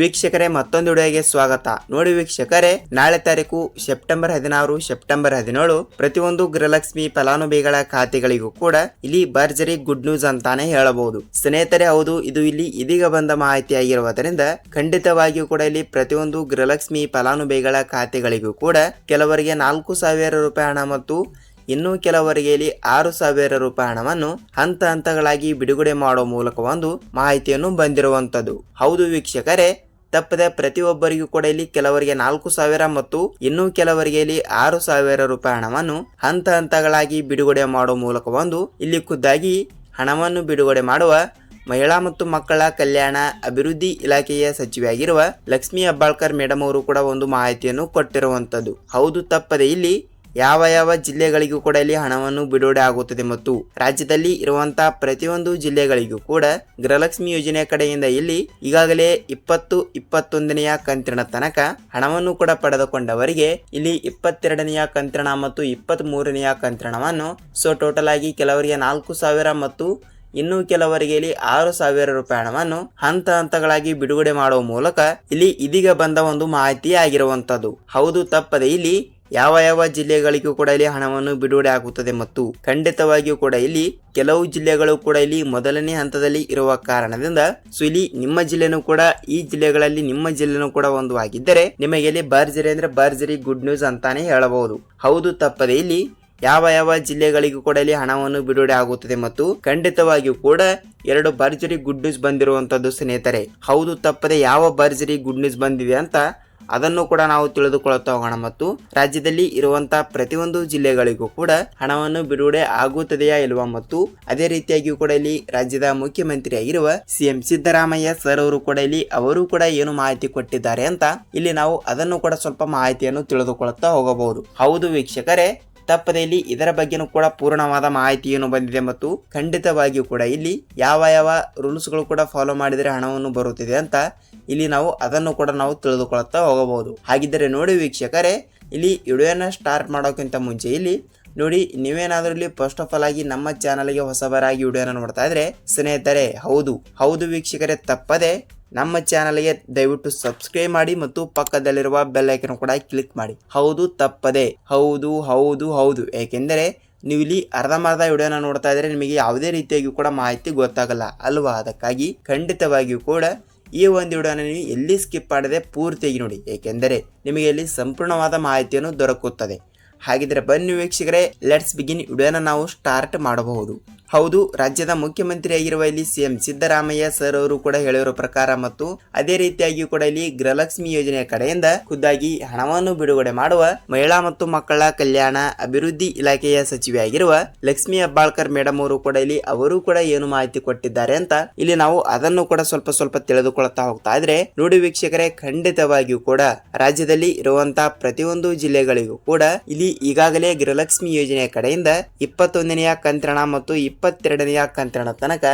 ವೀಕ್ಷಕರೇ, ಮತ್ತೊಂದು ವಿಡಿಯೋಗೆ ಸ್ವಾಗತ. ನೋಡಿ ವೀಕ್ಷಕರೇ, ನಾಳೆ ತಾರೀಕು ಸೆಪ್ಟೆಂಬರ್ ಹದಿನಾರು, ಸೆಪ್ಟೆಂಬರ್ ಹದಿನೇಳು. ಪ್ರತಿಯೊಂದು ಗೃಹಲಕ್ಷ್ಮಿ ಫಲಾನುಭವಿಗಳ ಖಾತೆಗಳಿಗೂ ಕೂಡ ಇಲ್ಲಿ ಭರ್ಜರಿ ಗುಡ್ ನ್ಯೂಸ್ ಅಂತಾನೆ ಹೇಳಬಹುದು. ಸ್ನೇಹಿತರೆ, ಹೌದು, ಇದು ಇಲ್ಲಿ ಇದೀಗ ಬಂದ ಮಾಹಿತಿ ಆಗಿರುವುದರಿಂದ ಖಂಡಿತವಾಗಿಯೂ ಕೂಡ ಇಲ್ಲಿ ಪ್ರತಿಯೊಂದು ಗೃಹಲಕ್ಷ್ಮಿ ಫಲಾನುಭವಿಗಳ ಖಾತೆಗಳಿಗೂ ಕೂಡ ಕೆಲವರಿಗೆ ನಾಲ್ಕು ಸಾವಿರ ರೂಪಾಯಿ ಹಣ ಮತ್ತು ಇನ್ನು ಕೆಲವರಿಗೆ ಇಲ್ಲಿ ಆರು ಸಾವಿರ ರೂಪಾಯಿ ಹಣವನ್ನು ಹಂತ ಹಂತಗಳಾಗಿ ಬಿಡುಗಡೆ ಮಾಡುವ ಮೂಲಕ ಒಂದು ಮಾಹಿತಿಯನ್ನು ಬಂದಿರುವಂತದ್ದು ಹೌದು ವೀಕ್ಷಕರೇ ತಪ್ಪದೆ ಪ್ರತಿಯೊಬ್ಬರಿಗೂ ಕೂಡ ಇಲ್ಲಿ ಕೆಲವರಿಗೆ ನಾಲ್ಕು ಸಾವಿರ ಮತ್ತು ಇನ್ನು ಕೆಲವರಿಗೆ ಇಲ್ಲಿ ಆರು ಸಾವಿರ ರೂಪಾಯಿ ಹಣವನ್ನು ಹಂತ ಹಂತಗಳಾಗಿ ಬಿಡುಗಡೆ ಮಾಡುವ ಮೂಲಕ ಒಂದು ಇಲ್ಲಿ ಖುದ್ದಾಗಿ ಹಣವನ್ನು ಬಿಡುಗಡೆ ಮಾಡುವ ಮಹಿಳಾ ಮತ್ತು ಮಕ್ಕಳ ಕಲ್ಯಾಣ ಅಭಿವೃದ್ಧಿ ಇಲಾಖೆಯ ಸಚಿವೆಯಾಗಿರುವ ಲಕ್ಷ್ಮೀ ಅಬ್ಬಾಳ್ಕರ್ ಮೇಡಮ್ ಅವರು ಕೂಡ ಒಂದು ಮಾಹಿತಿಯನ್ನು ಕೊಟ್ಟಿರುವಂತದ್ದು ಹೌದು, ತಪ್ಪದೆ ಇಲ್ಲಿ ಯಾವ ಯಾವ ಜಿಲ್ಲೆಗಳಿಗೂ ಕೂಡ ಇಲ್ಲಿ ಹಣವನ್ನು ಬಿಡುಗಡೆ ಆಗುತ್ತದೆ ಮತ್ತು ರಾಜ್ಯದಲ್ಲಿ ಇರುವಂತಹ ಪ್ರತಿಯೊಂದು ಜಿಲ್ಲೆಗಳಿಗೂ ಕೂಡ ಗೃಹಲಕ್ಷ್ಮಿ ಯೋಜನೆ ಕಡೆಯಿಂದ ಇಲ್ಲಿ ಈಗಾಗಲೇ ಇಪ್ಪತ್ತು ಇಪ್ಪತ್ತೊಂದನೆಯ ಕಂತಿನ ತನಕ ಹಣವನ್ನು ಕೂಡ ಪಡೆದುಕೊಂಡವರಿಗೆ ಇಲ್ಲಿ ಇಪ್ಪತ್ತೆರಡನೆಯ ಕಂತಿನ ಮತ್ತು ಇಪ್ಪತ್ತ್ ಮೂರನೆಯ ಕಂತಿನವನ್ನು ಸೊ ಟೋಟಲ್ ಆಗಿ ಕೆಲವರಿಗೆ ನಾಲ್ಕು ಸಾವಿರ ಮತ್ತು ಇನ್ನು ಕೆಲವರಿಗೆ ಇಲ್ಲಿ ಆರು ಸಾವಿರ ರೂಪಾಯಿ ಹಣವನ್ನು ಹಂತ ಹಂತಗಳಾಗಿ ಬಿಡುಗಡೆ ಮಾಡುವ ಮೂಲಕ ಇಲ್ಲಿ ಇದೀಗ ಬಂದ ಒಂದು ಮಾಹಿತಿ ಆಗಿರುವಂತದ್ದು. ಹೌದು, ತಪ್ಪದೆ ಇಲ್ಲಿ ಯಾವ ಯಾವ ಜಿಲ್ಲೆಗಳಿಗೂ ಕೂಡ ಇಲ್ಲಿ ಹಣವನ್ನು ಬಿಡುಗಡೆ ಆಗುತ್ತದೆ ಮತ್ತು ಖಂಡಿತವಾಗಿಯೂ ಕೂಡ ಇಲ್ಲಿ ಕೆಲವು ಜಿಲ್ಲೆಗಳು ಕೂಡ ಇಲ್ಲಿ ಮೊದಲನೇ ಹಂತದಲ್ಲಿ ಇರುವ ಕಾರಣದಿಂದ ಸೊ ಇಲ್ಲಿ ನಿಮ್ಮ ಜಿಲ್ಲೆನೂ ಕೂಡ ಈ ಜಿಲ್ಲೆಗಳಲ್ಲಿ ನಿಮ್ಮ ಜಿಲ್ಲೆನೂ ಕೂಡ ಒಂದು ಆಗಿದ್ದರೆ ನಿಮಗೆ ಇಲ್ಲಿ ಭರ್ಜರಿ ಅಂದ್ರೆ ಭರ್ಜರಿ ಗುಡ್ ನ್ಯೂಸ್ ಅಂತಾನೆ ಹೇಳಬಹುದು. ಹೌದು ತಪ್ಪದೆ ಇಲ್ಲಿ ಯಾವ ಯಾವ ಜಿಲ್ಲೆಗಳಿಗೂ ಕೂಡ ಇಲ್ಲಿ ಹಣವನ್ನು ಬಿಡುಗಡೆ ಆಗುತ್ತದೆ ಮತ್ತು ಖಂಡಿತವಾಗಿಯೂ ಕೂಡ ಎರಡು ಭರ್ಜರಿ ಗುಡ್ ನ್ಯೂಸ್ ಬಂದಿರುವಂತದ್ದು ಸ್ನೇಹಿತರೆ. ಹೌದು ತಪ್ಪದೆ ಯಾವ ಭರ್ಜರಿ ಗುಡ್ ನ್ಯೂಸ್ ಬಂದಿದೆ ಅಂತ ಅದನ್ನು ಕೂಡ ನಾವು ತಿಳಿದುಕೊಳ್ಳುತ್ತಾ ಹೋಗೋಣ ಮತ್ತು ರಾಜ್ಯದಲ್ಲಿ ಇರುವಂತಹ ಪ್ರತಿಯೊಂದು ಜಿಲ್ಲೆಗಳಿಗೂ ಕೂಡ ಹಣವನ್ನು ಬಿಡುಗಡೆ ಆಗುತ್ತದೆಯಾ ಇಲ್ವಾ? ಮತ್ತು ಅದೇ ರೀತಿಯಾಗಿಯೂ ಕೂಡ ಇಲ್ಲಿ ರಾಜ್ಯದ ಮುಖ್ಯಮಂತ್ರಿಯಾಗಿರುವ ಸಿಎಂ ಸಿದ್ದರಾಮಯ್ಯ ಸರ್ ಅವರು ಕೂಡ ಇಲ್ಲಿ ಅವರು ಕೂಡ ಏನು ಮಾಹಿತಿ ಕೊಟ್ಟಿದ್ದಾರೆ ಅಂತ ಇಲ್ಲಿ ನಾವು ಅದನ್ನು ಕೂಡ ಸ್ವಲ್ಪ ಮಾಹಿತಿಯನ್ನು ತಿಳಿದುಕೊಳ್ಳುತ್ತಾ ಹೋಗಬಹುದು. ಹೌದು ವೀಕ್ಷಕರೇ ತಪ್ಪದೆ ಇಲ್ಲಿ ಇದರ ಬಗ್ಗೆನೂ ಕೂಡ ಪೂರ್ಣವಾದ ಮಾಹಿತಿಯನ್ನು ಬಂದಿದೆ ಮತ್ತು ಖಂಡಿತವಾಗಿಯೂ ಕೂಡ ಇಲ್ಲಿ ಯಾವ ಯಾವ ರೂಲ್ಸ್ಗಳು ಕೂಡ ಫಾಲೋ ಮಾಡಿದರೆ ಹಣವನ್ನು ಬರುತ್ತಿದೆ ಅಂತ ಇಲ್ಲಿ ನಾವು ಅದನ್ನು ಕೂಡ ನಾವು ತಿಳಿದುಕೊಳ್ಳುತ್ತಾ ಹೋಗಬಹುದು. ಹಾಗಿದ್ದರೆ ನೋಡಿ ವೀಕ್ಷಕರೇ, ಇಲ್ಲಿ ವಿಡಿಯೋನ ಸ್ಟಾರ್ಟ್ ಮಾಡೋಕ್ಕಿಂತ ಮುಂಚೆ ಇಲ್ಲಿ ನೋಡಿ ನೀವೇನಾದ್ರೂ ಇಲ್ಲಿ ಫಸ್ಟ್ ಆಫ್ ಆಲ್ ಆಗಿ ನಮ್ಮ ಚಾನಲ್ಗೆ ಹೊಸಬರಾಗಿ ವಿಡಿಯೋನ ನೋಡ್ತಾ ಇದ್ರೆ, ಸ್ನೇಹಿತರೆ, ಹೌದು ಹೌದು ವೀಕ್ಷಕರೇ, ತಪ್ಪದೆ ನಮ್ಮ ಚಾನಲ್ಗೆ ದಯವಿಟ್ಟು ಸಬ್ಸ್ಕ್ರೈಬ್ ಮಾಡಿ ಮತ್ತು ಪಕ್ಕದಲ್ಲಿರುವ ಬೆಲ್ ಐಕನ್ ಕೂಡ ಕ್ಲಿಕ್ ಮಾಡಿ. ಹೌದು, ತಪ್ಪದೆ, ಹೌದು ಹೌದು ಹೌದು. ಏಕೆಂದರೆ, ನೀವು ಇಲ್ಲಿ ಅರ್ಧಂಬರ್ಧ ವಿಡಿಯೋನ ನೋಡ್ತಾ ಇದ್ರೆ ನಿಮಗೆ ಯಾವುದೇ ರೀತಿಯಾಗಿ ಕೂಡ ಮಾಹಿತಿ ಗೊತ್ತಾಗಲ್ಲ, ಅಲ್ವಾ? ಅದಕ್ಕಾಗಿ ಖಂಡಿತವಾಗಿಯೂ ಕೂಡ ಈ ಒಂದು ವಿಡಿಯೋನ ನೀವು ಎಲ್ಲಿ ಸ್ಕಿಪ್ ಮಾಡದೆ ಪೂರ್ತಿಯಾಗಿ ನೋಡಿ. ಏಕೆಂದರೆ, ನಿಮಗೆ ಇಲ್ಲಿ ಸಂಪೂರ್ಣವಾದ ಮಾಹಿತಿಯನ್ನು ದೊರಕುತ್ತದೆ. ಹಾಗಿದ್ರೆ ಬನ್ನಿ ವೀಕ್ಷಕರೇ ಲೆಟ್ಸ್ ಬಿಗಿನ್ ವಿಡಿಯೋನ ನಾವು ಸ್ಟಾರ್ಟ್ ಮಾಡಬಹುದು. ಹೌದು, ರಾಜ್ಯದ ಮುಖ್ಯಮಂತ್ರಿಯಾಗಿರುವ ಇಲ್ಲಿ ಸಿಎಂ ಸಿದ್ದರಾಮಯ್ಯ ಸರ್ ಅವರು ಕೂಡ ಹೇಳಿರುವ ಪ್ರಕಾರ ಮತ್ತು ಅದೇ ರೀತಿಯಾಗಿ ಕೂಡ ಇಲ್ಲಿ ಗೃಹಲಕ್ಷ್ಮಿ ಯೋಜನೆಯ ಕಡೆಯಿಂದ ಖುದ್ದಾಗಿ ಹಣವನ್ನು ಬಿಡುಗಡೆ ಮಾಡುವ ಮಹಿಳಾ ಮತ್ತು ಮಕ್ಕಳ ಕಲ್ಯಾಣ ಅಭಿವೃದ್ಧಿ ಇಲಾಖೆಯ ಸಚಿವೆಯಾಗಿರುವ ಲಕ್ಷ್ಮಿ ಹೆಬ್ಬಾಳ್ಕರ್ ಮೇಡಮ್ ಅವರು ಕೂಡ ಇಲ್ಲಿ ಅವರು ಕೂಡ ಏನು ಮಾಹಿತಿ ಕೊಟ್ಟಿದ್ದಾರೆ ಅಂತ ಇಲ್ಲಿ ನಾವು ಅದನ್ನು ಕೂಡ ಸ್ವಲ್ಪ ಸ್ವಲ್ಪ ತಿಳಿದುಕೊಳ್ಳುತ್ತಾ ಹೋಗ್ತಾ ಇದ್ರೆ ನೋಡಿ ವೀಕ್ಷಕರೇ, ಖಂಡಿತವಾಗಿಯೂ ಕೂಡ ರಾಜ್ಯದಲ್ಲಿ ಇರುವಂತಹ ಪ್ರತಿಯೊಂದು ಜಿಲ್ಲೆಗಳಿಗೂ ಕೂಡ ಇಲ್ಲಿ ಈಗಾಗಲೇ ಗೃಹಲಕ್ಷ್ಮಿ ಯೋಜನೆಯ ಕಡೆಯಿಂದ ಇಪ್ಪತ್ತೊಂದನೆಯ ಕಂತ್ರಣ ಮತ್ತು ಇಪ್ಪತ್ತೆರಡನೆಯ ಕಂತ್ರಣ ತನಕ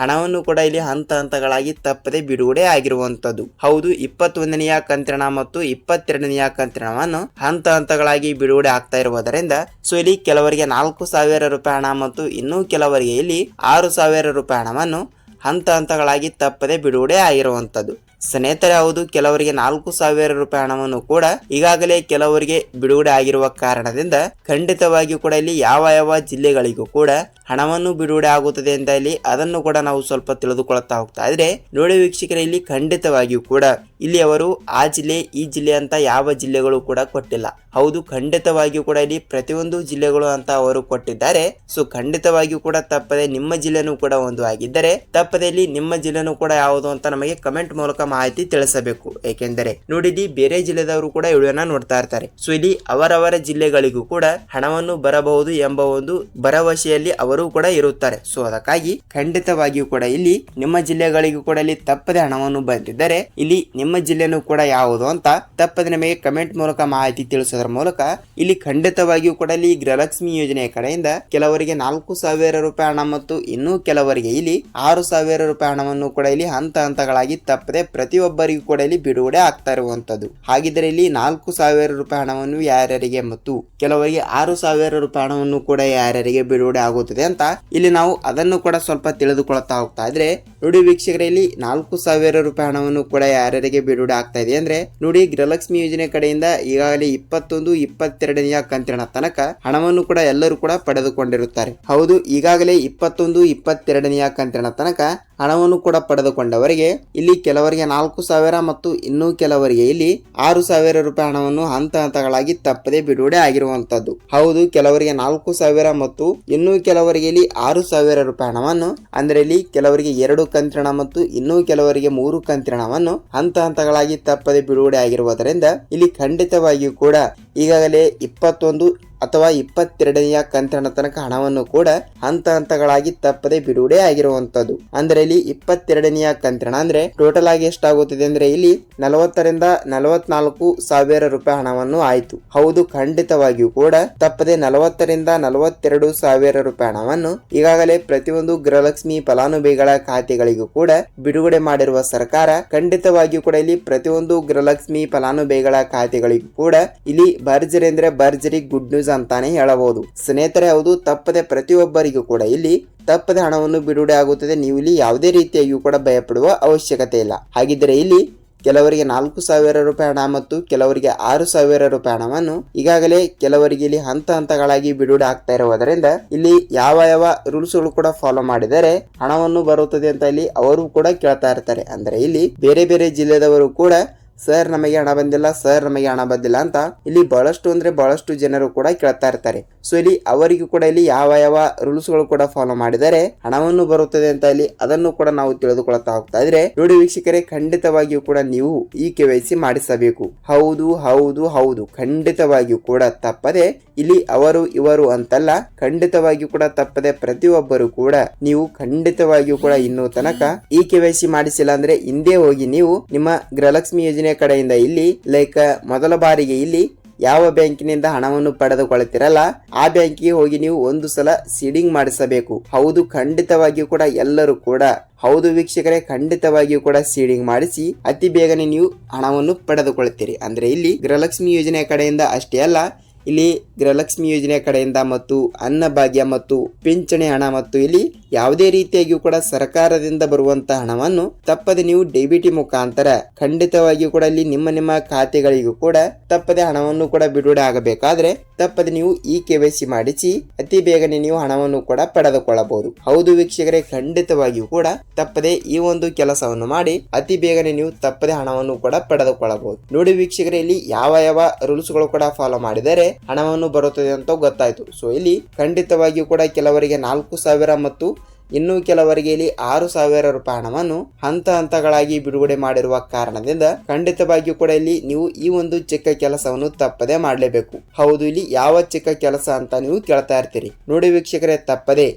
ಹಣವನ್ನು ಕೂಡ ಇಲ್ಲಿ ಹಂತ ಹಂತಗಳಾಗಿ ತಪ್ಪದೆ ಬಿಡುಗಡೆ ಆಗಿರುವಂಥದ್ದು. ಹೌದು, ಇಪ್ಪತ್ತೊಂದನೆಯ ಕಂತ್ರಣ ಮತ್ತು ಇಪ್ಪತ್ತೆರಡನೆಯ ಕಂತ್ರಣವನ್ನು ಹಂತ ಹಂತಗಳಾಗಿ ಬಿಡುಗಡೆ ಆಗ್ತಾ ಇರುವುದರಿಂದ, ಸೊ ಇಲ್ಲಿ ಕೆಲವರಿಗೆ ನಾಲ್ಕು ಸಾವಿರ ರೂಪಾಯಿ ಹಣ ಮತ್ತು ಇನ್ನೂ ಕೆಲವರಿಗೆ ಇಲ್ಲಿ ಆರು ಸಾವಿರ ರೂಪಾಯಿ ಹಣವನ್ನು ಹಂತ ಹಂತಗಳಾಗಿ ತಪ್ಪದೆ ಬಿಡುಗಡೆ ಆಗಿರುವಂಥದ್ದು. ಸ್ನೇಹಿತರೆ, ಹೌದು, ಕೆಲವರಿಗೆ ನಾಲ್ಕು ಸಾವಿರ ರೂಪಾಯಿ ಹಣವನ್ನು ಕೂಡ ಈಗಾಗಲೇ ಕೆಲವರಿಗೆ ಬಿಡುಗಡೆ ಆಗಿರುವ ಕಾರಣದಿಂದ ಖಂಡಿತವಾಗಿಯೂ ಕೂಡ ಇಲ್ಲಿ ಯಾವ ಯಾವ ಜಿಲ್ಲೆಗಳಿಗೂ ಕೂಡ ಹಣವನ್ನು ಬಿಡುಗಡೆ ಆಗುತ್ತದೆ ಅಂತ ಇಲ್ಲಿ ಅದನ್ನು ಕೂಡ ನಾವು ಸ್ವಲ್ಪ ತಿಳಿದುಕೊಳ್ಳುತ್ತಾ ಹೋಗ್ತಾ ಇದ್ರೆ, ನೋಡಿ ವೀಕ್ಷಕರೇ, ಇಲ್ಲಿ ಖಂಡಿತವಾಗಿಯೂ ಕೂಡ ಇಲ್ಲಿ ಅವರು ಆ ಜಿಲ್ಲೆ, ಈ ಜಿಲ್ಲೆ ಅಂತ ಯಾವ ಜಿಲ್ಲೆಗಳು ಕೂಡ ಕೊಟ್ಟಿಲ್ಲ. ಹೌದು, ಖಂಡಿತವಾಗಿಯೂ ಕೂಡ ಇಲ್ಲಿ ಪ್ರತಿಯೊಂದು ಜಿಲ್ಲೆಗಳು ಅಂತ ಅವರು ಕೊಟ್ಟಿದ್ದಾರೆ. ಸೊ, ಖಂಡಿತವಾಗಿಯೂ ಕೂಡ ತಪ್ಪದೆ ನಿಮ್ಮ ಜಿಲ್ಲೆನೂ ಕೂಡ ಒಂದು ಆಗಿದ್ದರೆ, ತಪ್ಪದೆ ಇಲ್ಲಿ ನಿಮ್ಮ ಜಿಲ್ಲೆನೂ ಕೂಡ ಯಾವುದು ಅಂತ ನಮಗೆ ಕಮೆಂಟ್ ಮೂಲಕ ಮಾಹಿತಿ ತಿಳಿಸಬೇಕು. ಏಕೆಂದರೆ ನೋಡಿದಿ ಬೇರೆ ಜಿಲ್ಲೆದವರು ಕೂಡ ವಿಡಿಯೋನ ನೋಡ್ತಾ ಇರ್ತಾರೆ. ಸೊ, ಇಲ್ಲಿ ಅವರವರ ಜಿಲ್ಲೆಗಳಿಗೂ ಕೂಡ ಹಣವನ್ನು ಬರಬಹುದು ಎಂಬ ಒಂದು ಭರವಸೆಯಲ್ಲಿ ಅವರು ಕೂಡ ಇರುತ್ತಾರೆ. ಸೊ ಅದಕ್ಕಾಗಿ ಖಂಡಿತವಾಗಿಯೂ ಕೂಡ ಇಲ್ಲಿ ನಿಮ್ಮ ಜಿಲ್ಲೆಗಳಿಗೂ ಕೂಡ ಇಲ್ಲಿ ತಪ್ಪದೆ ಹಣವನ್ನು ಬಂದಿದ್ದರೆ ಇಲ್ಲಿ ನಿಮ್ಮ ಜಿಲ್ಲೆನೂ ಕೂಡ ಯಾವುದು ಅಂತ ತಪ್ಪದೆ ನಿಮಗೆ ಕಮೆಂಟ್ ಮೂಲಕ ಮಾಹಿತಿ ತಿಳಿಸೋದ್ರ ಮೂಲಕ ಇಲ್ಲಿ ಖಂಡಿತವಾಗಿಯೂ ಕೂಡ ಇಲ್ಲಿ ಗೃಹಲಕ್ಷ್ಮಿ ಯೋಜನೆಯ ಕಡೆಯಿಂದ ಕೆಲವರಿಗೆ ನಾಲ್ಕು ಸಾವಿರ ರೂಪಾಯಿ ಹಣ ಮತ್ತು ಇನ್ನೂ ಕೆಲವರಿಗೆ ಇಲ್ಲಿ ಆರು ಸಾವಿರ ರೂಪಾಯಿ ಹಣವನ್ನು ಕೂಡ ಇಲ್ಲಿ ಹಂತ ಹಂತಗಳಾಗಿ ತಪ್ಪದೆ ಪ್ರತಿಯೊಬ್ಬರಿಗೂ ಕೂಡ ಇಲ್ಲಿ ಬಿಡುಗಡೆ ಆಗ್ತಾ ಇರುವಂತದ್ದು ಹಾಗಿದ್ರೆ ಇಲ್ಲಿ ನಾಲ್ಕು ಸಾವಿರ ರೂಪಾಯಿ ಹಣವನ್ನು ಯಾರ್ಯಾರಿಗೆ ಮತ್ತು ಕೆಲವರಿಗೆ ಆರು ಸಾವಿರ ರೂಪಾಯಿ ಹಣವನ್ನು ಕೂಡ ಯಾರ್ಯಾರಿಗೆ ಬಿಡುಗಡೆ ಆಗುತ್ತದೆ ಅಂತ ಇಲ್ಲಿ ನಾವು ಅದನ್ನು ಕೂಡ ಸ್ವಲ್ಪ ತಿಳಿದುಕೊಳ್ತಾ ಹೋಗ್ತಾ ಇದ್ರೆ, ನೋಡಿ ವೀಕ್ಷಕರೇ, ಇಲ್ಲಿ ನಾಲ್ಕು ಸಾವಿರ ರೂಪಾಯಿ ಹಣವನ್ನು ಕೂಡ ಯಾರ್ಯಾರಿಗೆ ಬಿಡುಗಡೆ ಆಗ್ತಾ ಇದೆ ಅಂದ್ರೆ, ನೋಡಿ ಗೃಹಲಕ್ಷ್ಮಿ ಯೋಜನೆ ಕಡೆಯಿಂದ ಈಗಾಗಲೇ ಇಪ್ಪತ್ತೊಂದು, ಇಪ್ಪತ್ತೆರಡನೆಯ ಕಂತಿನ ತನಕ ಹಣವನ್ನು ಕೂಡ ಎಲ್ಲರೂ ಕೂಡ ಪಡೆದುಕೊಂಡಿರುತ್ತಾರೆ. ಹೌದು, ಈಗಾಗಲೇ ಇಪ್ಪತ್ತೊಂದು, ಇಪ್ಪತ್ತೆರಡನೆಯ ಕಂತಿನ ತನಕ ಹಣವನ್ನು ಕೂಡ ಪಡೆದುಕೊಂಡವರಿಗೆ ಇಲ್ಲಿ ಕೆಲವರಿಗೆ ನಾಲ್ಕು ಸಾವಿರ ಮತ್ತು ಇನ್ನೂ ಕೆಲವರಿಗೆ ಇಲ್ಲಿ ಆರು ಸಾವಿರ ರೂಪಾಯಿ ಹಣವನ್ನು ಹಂತ ಹಂತಗಳಾಗಿ ತಪ್ಪದೆ ಬಿಡುಗಡೆ ಆಗಿರುವಂತದ್ದು ಹೌದು, ಕೆಲವರಿಗೆ ನಾಲ್ಕು ಸಾವಿರ ಮತ್ತು ಇನ್ನೂ ಕೆಲವರಿಗೆ ಇಲ್ಲಿ ಆರು ಸಾವಿರ ರೂಪಾಯಿ ಹಣವನ್ನು, ಅಂದ್ರೆ ಇಲ್ಲಿ ಕೆಲವರಿಗೆ ಎರಡು ಕಂತಿನ ಮತ್ತು ಇನ್ನೂ ಕೆಲವರಿಗೆ ಮೂರು ಹಣವನ್ನು ಹಂತ ಹಂತಗಳಾಗಿ ತಪ್ಪದೆ ಬಿಡುಗಡೆ ಆಗಿರುವುದರಿಂದ ಇಲ್ಲಿ ಖಂಡಿತವಾಗಿಯೂ ಕೂಡ ಈಗಾಗಲೇ ಇಪ್ಪತ್ತೊಂದು ಅಥವಾ ಇಪ್ಪತ್ತೆರಡನೆಯ ಕಂತಿನ ತನಕ ಹಣವನ್ನು ಕೂಡ ಹಂತ ಹಂತಗಳಾಗಿ ತಪ್ಪದೆ ಬಿಡುಗಡೆ ಆಗಿರುವಂತದ್ದು ಅಂದ್ರೆ ಇಲ್ಲಿ ಇಪ್ಪತ್ತೆರಡನೆಯ ಕಂತಿನ ಅಂದ್ರೆ ಟೋಟಲ್ ಆಗಿ ಎಷ್ಟಾಗುತ್ತದೆ ಅಂದ್ರೆ ಇಲ್ಲಿ ನಲವತ್ತರಿಂದ ನಲವತ್ನಾಲ್ಕು ಸಾವಿರ ರೂಪಾಯಿ ಹಣವನ್ನು ಆಯಿತು. ಹೌದು, ಖಂಡಿತವಾಗಿಯೂ ಕೂಡ ತಪ್ಪದೆ ನಲವತ್ತರಿಂದ ನಲವತ್ತೆರಡು ಸಾವಿರ ರೂಪಾಯಿ ಹಣವನ್ನು ಈಗಾಗಲೇ ಪ್ರತಿಯೊಂದು ಗೃಹಲಕ್ಷ್ಮಿ ಫಲಾನುಭವಿಗಳ ಖಾತೆಗಳಿಗೂ ಕೂಡ ಬಿಡುಗಡೆ ಮಾಡಿರುವ ಸರ್ಕಾರ ಖಂಡಿತವಾಗಿಯೂ ಕೂಡ ಇಲ್ಲಿ ಪ್ರತಿಯೊಂದು ಗೃಹಲಕ್ಷ್ಮಿ ಫಲಾನುಭವಿಗಳ ಖಾತೆಗಳಿಗೂ ಕೂಡ ಇಲ್ಲಿ ಭರ್ಜರಿ ಅಂದ್ರೆ ಭರ್ಜರಿ, ಗುಡ್ ನ್ಯೂಸ್ ಅಂತಾನೆ ಹೇಳಬಹುದು ಸ್ನೇಹಿತರೆ ಹೌದು ತಪ್ಪದೆ ಪ್ರತಿಯೊಬ್ಬರಿಗೂ ಕೂಡ ಇಲ್ಲಿ ತಪ್ಪದೆ ಹಣವನ್ನು ಬಿಡುಗಡೆ ಆಗುತ್ತದೆ ನೀವು ಇಲ್ಲಿ ಯಾವುದೇ ರೀತಿಯಾಗಿಯೂ ಕೂಡ ಭಯಪಡುವ ಅವಶ್ಯಕತೆ ಇಲ್ಲ ಹಾಗಿದ್ರೆ ಇಲ್ಲಿ ಕೆಲವರಿಗೆ ನಾಲ್ಕು ಸಾವಿರ ರೂಪಾಯಿ ಹಣ ಮತ್ತು ಕೆಲವರಿಗೆ ಆರು ಸಾವಿರ ರೂಪಾಯಿ ಹಣವನ್ನು ಈಗಾಗಲೇ ಕೆಲವರಿಗೆ ಇಲ್ಲಿ ಹಂತ ಹಂತಗಳಾಗಿ ಬಿಡುಗಡೆ ಆಗ್ತಾ ಇರುವುದರಿಂದ ಇಲ್ಲಿ ಯಾವ ಯಾವ ರೂಲ್ಸ್ಗಳು ಕೂಡ ಫಾಲೋ ಮಾಡಿದರೆ ಹಣವನ್ನು ಬರುತ್ತದೆ ಅಂತ ಇಲ್ಲಿ ಅವರು ಕೂಡ ಕೇಳ್ತಾ ಇರ್ತಾರೆ ಅಂದ್ರೆ ಇಲ್ಲಿ ಬೇರೆ ಬೇರೆ ಜಿಲ್ಲೆದವರು ಕೂಡ ಸರ್, ನಮಗೆ ಹಣ ಬಂದಿಲ್ಲ, ಸರ್, ನಮಗೆ ಹಣ ಬಂದಿಲ್ಲ ಅಂತ ಇಲ್ಲಿ ಬಹಳಷ್ಟು ಅಂದ್ರೆ ಬಹಳಷ್ಟು ಜನರು ಕೂಡ ಕೇಳ್ತಾ ಇರ್ತಾರೆ. ಸೊ ಇಲ್ಲಿ ಅವರಿಗೂ ಕೂಡ ಇಲ್ಲಿ ಯಾವ ಯಾವ ರೂಲ್ಸ್ಗಳು ಕೂಡ ಫಾಲೋ ಮಾಡಿದರೆ ಹಣವನ್ನು ಬರುತ್ತದೆ ಅಂತ ಇಲ್ಲಿ ಅದನ್ನು ಕೂಡ ನಾವು ತಿಳಿದುಕೊಳ್ತಾ ಹೋಗ್ತಾ ಇದ್ರೆ ನೋಡಿ ವೀಕ್ಷಕರೇ, ಖಂಡಿತವಾಗಿಯೂ ಕೂಡ ನೀವು ಈ ಕೆ ಮಾಡಿಸಬೇಕು. ಹೌದು ಹೌದು ಹೌದು. ಖಂಡಿತವಾಗಿಯೂ ಕೂಡ ತಪ್ಪದೆ ಇಲ್ಲಿ ಅವರು, ಇವರು ಅಂತಲ್ಲ, ಖಂಡಿತವಾಗಿಯೂ ಕೂಡ ತಪ್ಪದೆ ಪ್ರತಿಯೊಬ್ಬರು ಕೂಡ ನೀವು ಖಂಡಿತವಾಗಿಯೂ ಕೂಡ ಇನ್ನೂ ತನಕ ಈ ಕೆ ವೈ ಸಿ ಮಾಡಿಸಿಲ್ಲ ಅಂದ್ರೆ ಹಿಂದೆ ಹೋಗಿ ನೀವು ನಿಮ್ಮ ಗೃಹಲಕ್ಷ್ಮಿ ಯೋಜನೆ ಕಡೆಯಿಂದ ಇಲ್ಲಿ ಲೈಕ್ ಮೊದಲ ಬಾರಿಗೆ ಇಲ್ಲಿ ಯಾವ ಬ್ಯಾಂಕಿನಿಂದ ಹಣವನ್ನು ಪಡೆದುಕೊಳ್ಳುತ್ತಿರಲ್ಲ, ಆ ಬ್ಯಾಂಕಿಗೆ ಹೋಗಿ ನೀವು ಒಂದು ಸಲ ಸೀಡಿಂಗ್ ಮಾಡಿಸಬೇಕು. ಹೌದು, ಖಂಡಿತವಾಗಿಯೂ ಕೂಡ ಎಲ್ಲರೂ ಕೂಡ, ಹೌದು ವೀಕ್ಷಕರೇ, ಖಂಡಿತವಾಗಿಯೂ ಕೂಡ ಸೀಡಿಂಗ್ ಮಾಡಿಸಿ ಅತಿ ಬೇಗನೆ ನೀವು ಹಣವನ್ನು ಪಡೆದುಕೊಳ್ಳುತ್ತೀರಿ. ಅಂದ್ರೆ ಇಲ್ಲಿ ಗೃಹಲಕ್ಷ್ಮಿ ಯೋಜನೆ ಕಡೆಯಿಂದ ಅಷ್ಟೇ ಅಲ್ಲ, ಇಲ್ಲಿ ಗೃಹಲಕ್ಷ್ಮಿ ಯೋಜನೆ ಕಡೆಯಿಂದ ಮತ್ತು ಅನ್ನಭಾಗ್ಯ ಮತ್ತು ಪಿಂಚಣಿ ಹಣ ಮತ್ತು ಇಲ್ಲಿ ಯಾವುದೇ ರೀತಿಯಾಗಿಯೂ ಕೂಡ ಸರ್ಕಾರದಿಂದ ಬರುವಂತಹ ಹಣವನ್ನು ತಪ್ಪದೆ ನೀವು ಡೆಬಿಟಿ ಮುಖಾಂತರ ಖಂಡಿತವಾಗಿಯೂ ಕೂಡ ಇಲ್ಲಿ ನಿಮ್ಮ ನಿಮ್ಮ ಖಾತೆಗಳಿಗೂ ಕೂಡ ತಪ್ಪದೆ ಹಣವನ್ನು ಕೂಡ ಬಿಡುಗಡೆ ಆಗಬೇಕಾದ್ರೆ ತಪ್ಪದೆ ನೀವು ಇ ಕೆ ಸಿ ಮಾಡಿಸಿ ಅತಿ ಬೇಗನೆ ನೀವು ಹಣವನ್ನು ಕೂಡ ಪಡೆದುಕೊಳ್ಳಬಹುದು. ಹೌದು ವೀಕ್ಷಕರೇ, ಖಂಡಿತವಾಗಿಯೂ ಕೂಡ ತಪ್ಪದೆ ಈ ಒಂದು ಕೆಲಸವನ್ನು ಮಾಡಿ ಅತಿ ಬೇಗನೆ ನೀವು ತಪ್ಪದೆ ಹಣವನ್ನು ಕೂಡ ಪಡೆದುಕೊಳ್ಳಬಹುದು. ನೋಡಿ ವೀಕ್ಷಕರೇ, ಇಲ್ಲಿ ಯಾವ ಯಾವ ರೂಲ್ಸ್ಗಳು ಕೂಡ ಫಾಲೋ ಮಾಡಿದರೆ ಹಣವನ್ನು ಬರುತ್ತದೆ ಅಂತ ಗೊತ್ತಾಯ್ತು. ಸೊ ಇಲ್ಲಿ ಖಂಡಿತವಾಗಿಯೂ ಕೂಡ ಕೆಲವರಿಗೆ ನಾಲ್ಕು ಸಾವಿರ ಮತ್ತು ಇನ್ನು ಕೆಲವರಿಗೆ ಇಲ್ಲಿ ಆರು ಸಾವಿರ ರೂಪಾಯಿ ಹಣವನ್ನು ಹಂತ ಹಂತಗಳಾಗಿ ಬಿಡುಗಡೆ ಮಾಡಿರುವ ಕಾರಣದಿಂದ ಖಂಡಿತವಾಗಿಯೂ ಕೂಡ ಇಲ್ಲಿ ನೀವು ಈ ಒಂದು ಚಿಕ್ಕ ಕೆಲಸವನ್ನು ತಪ್ಪದೆ ಮಾಡಲೇಬೇಕು. ಹೌದು, ಇಲ್ಲಿ ಯಾವ ಚಿಕ್ಕ ಕೆಲಸ ಅಂತ ನೀವು ಕೇಳ್ತಾ ಇರ್ತೀರಿ. ನೋಡಿ ವೀಕ್ಷಕರೇ, ತಪ್ಪದೆ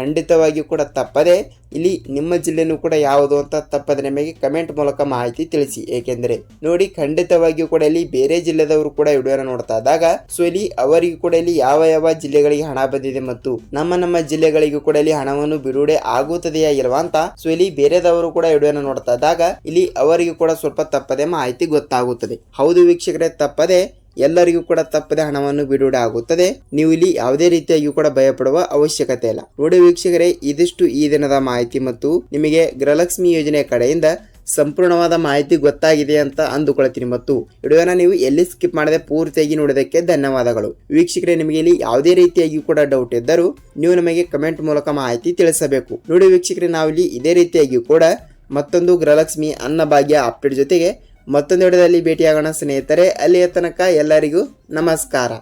ಖಂಡಿತವಾಗಿಯೂ ಕೂಡ ತಪ್ಪದೆ ಇಲ್ಲಿ ನಿಮ್ಮ ಜಿಲ್ಲೆನೂ ಕೂಡ ಯಾವುದು ಅಂತ ತಪ್ಪದೆ ನಿಮಗೆ ಕಮೆಂಟ್ ಮೂಲಕ ಮಾಹಿತಿ ತಿಳಿಸಿ. ಏಕೆಂದರೆ ನೋಡಿ, ಖಂಡಿತವಾಗಿಯೂ ಕೂಡ ಇಲ್ಲಿ ಬೇರೆ ಜಿಲ್ಲೆದವರು ಕೂಡ ವಿಡಿಯೋನ ನೋಡ್ತಾ ಇದ್ದಾಗ ಸೊ ಇಲ್ಲಿ ಅವರಿಗೂ ಕೂಡ ಇಲ್ಲಿ ಯಾವ ಯಾವ ಜಿಲ್ಲೆಗಳಿಗೆ ಹಣ ಬಂದಿದೆ ಮತ್ತು ನಮ್ಮ ನಮ್ಮ ಜಿಲ್ಲೆಗಳಿಗೂ ಕೂಡ ಇಲ್ಲಿ ಹಣವನ್ನು ಬಿಡುಗಡೆ ಆಗುತ್ತದೆಯಾ ಇಲ್ವಾ ಅಂತ ಸೊ ಇಲ್ಲಿ ಬೇರೆದವರು ಕೂಡ ವಿಡಿಯೋನ ನೋಡ್ತಾ ಇದ್ದಾಗ ಇಲ್ಲಿ ಅವರಿಗೂ ಕೂಡ ಸ್ವಲ್ಪ ತಪ್ಪದೆ ಮಾಹಿತಿ ಗೊತ್ತಾಗುತ್ತದೆ. ಹೌದು ವೀಕ್ಷಕರೇ, ತಪ್ಪದೆ ಎಲ್ಲರಿಗೂ ಕೂಡ ತಪ್ಪದೆ ಹಣವನ್ನು ಬಿಡುಗಡೆ ಆಗುತ್ತದೆ. ನೀವು ಇಲ್ಲಿ ಯಾವುದೇ ರೀತಿಯಾಗಿಯೂ ಕೂಡ ಭಯಪಡುವ ಅವಶ್ಯಕತೆ ಇಲ್ಲ. ನೋಡಿ ವೀಕ್ಷಕರೇ, ಇದಿಷ್ಟು ಈ ದಿನದ ಮಾಹಿತಿ ಮತ್ತು ನಿಮಗೆ ಗೃಹಲಕ್ಷ್ಮಿ ಯೋಜನೆ ಕಡೆಯಿಂದ ಸಂಪೂರ್ಣವಾದ ಮಾಹಿತಿ ಗೊತ್ತಾಗಿದೆ ಅಂತ ಅಂದುಕೊಳ್ತೀನಿ ಮತ್ತು ವಿಡಿಯೋನ ನೀವು ಎಲ್ಲಿ ಸ್ಕಿಪ್ ಮಾಡದೆ ಪೂರ್ತಿಯಾಗಿ ನೋಡೋದಕ್ಕೆ ಧನ್ಯವಾದಗಳು. ವೀಕ್ಷಕರೇ, ನಿಮಗೆ ಇಲ್ಲಿ ಯಾವುದೇ ರೀತಿಯಾಗಿಯೂ ಕೂಡ ಡೌಟ್ ಇದ್ದರೂ ನೀವು ನಮಗೆ ಕಮೆಂಟ್ ಮೂಲಕ ಮಾಹಿತಿ ತಿಳಿಸಬೇಕು. ನೋಡಿ ವೀಕ್ಷಕರೇ, ನಾವಿಲ್ಲಿ ಇದೇ ರೀತಿಯಾಗಿಯೂ ಕೂಡ ಮತ್ತೊಂದು ಗೃಹಲಕ್ಷ್ಮಿ ಅನ್ನಭಾಗ್ಯ ಅಪ್ಡೇಟ್ ಜೊತೆಗೆ ಮತ್ತೊಂದು ವಿಡಿಯೋದಲ್ಲಿ ಭೇಟಿಯಾಗೋಣ ಸ್ನೇಹಿತರೆ ಅಲ್ಲಿಯ ತನಕ ಎಲ್ಲರಿಗೂ ನಮಸ್ಕಾರ.